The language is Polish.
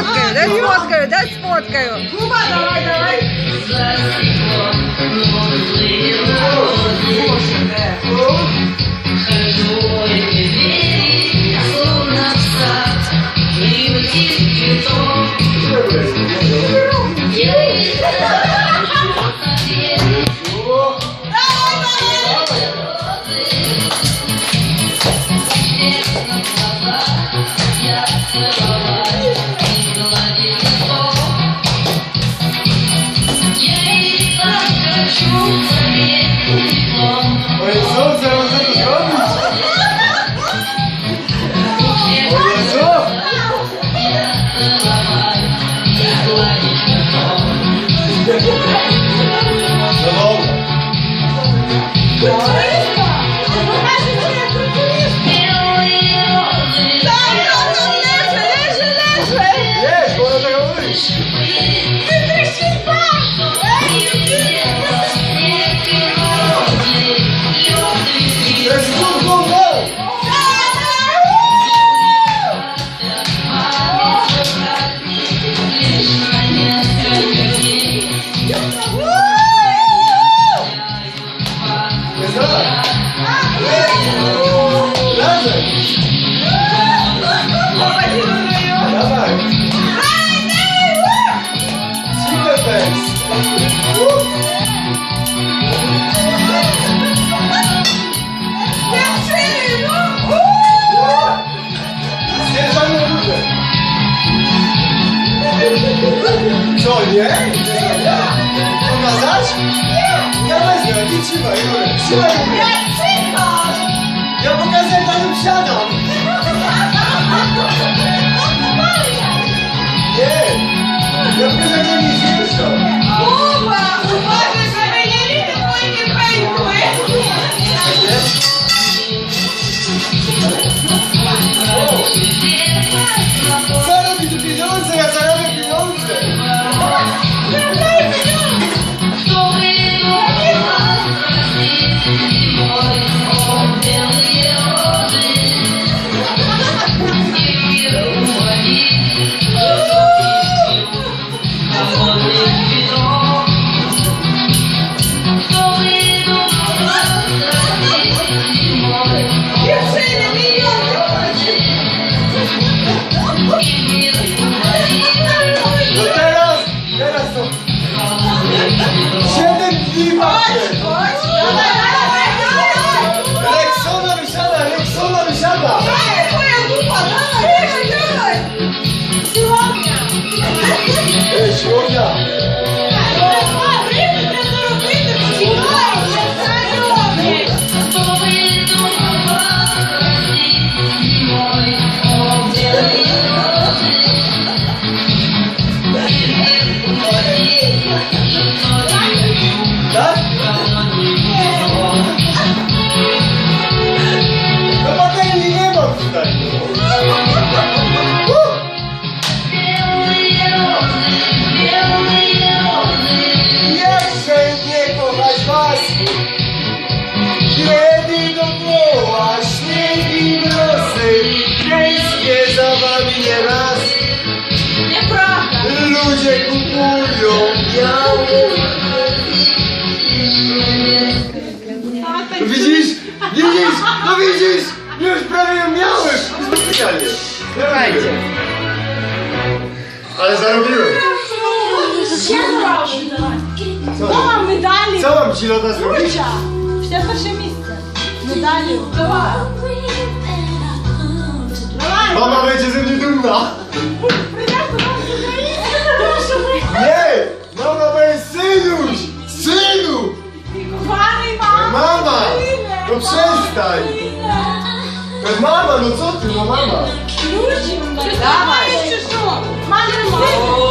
дай сфоткаю, дай сфоткаю. Куба, давай, давай. Glória. Nie? Pokazać? Ja wezmę, ty trzymaj, Jurek. Trzymaj, Jurek. Ja pokażę, jak na nim siadam. Widzisz? Widzisz? No widzisz? Już prawie ją miałem! Specjalnie. Słuchajcie. Ale zarobiłem. Siadłam! Co? To mam medalię! Co mam ci loda zrobić? Kurczę! Wsiadł pierwsze miejsce. Medalię. To ma. Mama będzie ze mnie dumna. Nie! Mama będzie synuś! Synu! Kochany mama! Mama! To no przestań! Mama, no co ty, no mama? Ludzi, dawaj! Mama,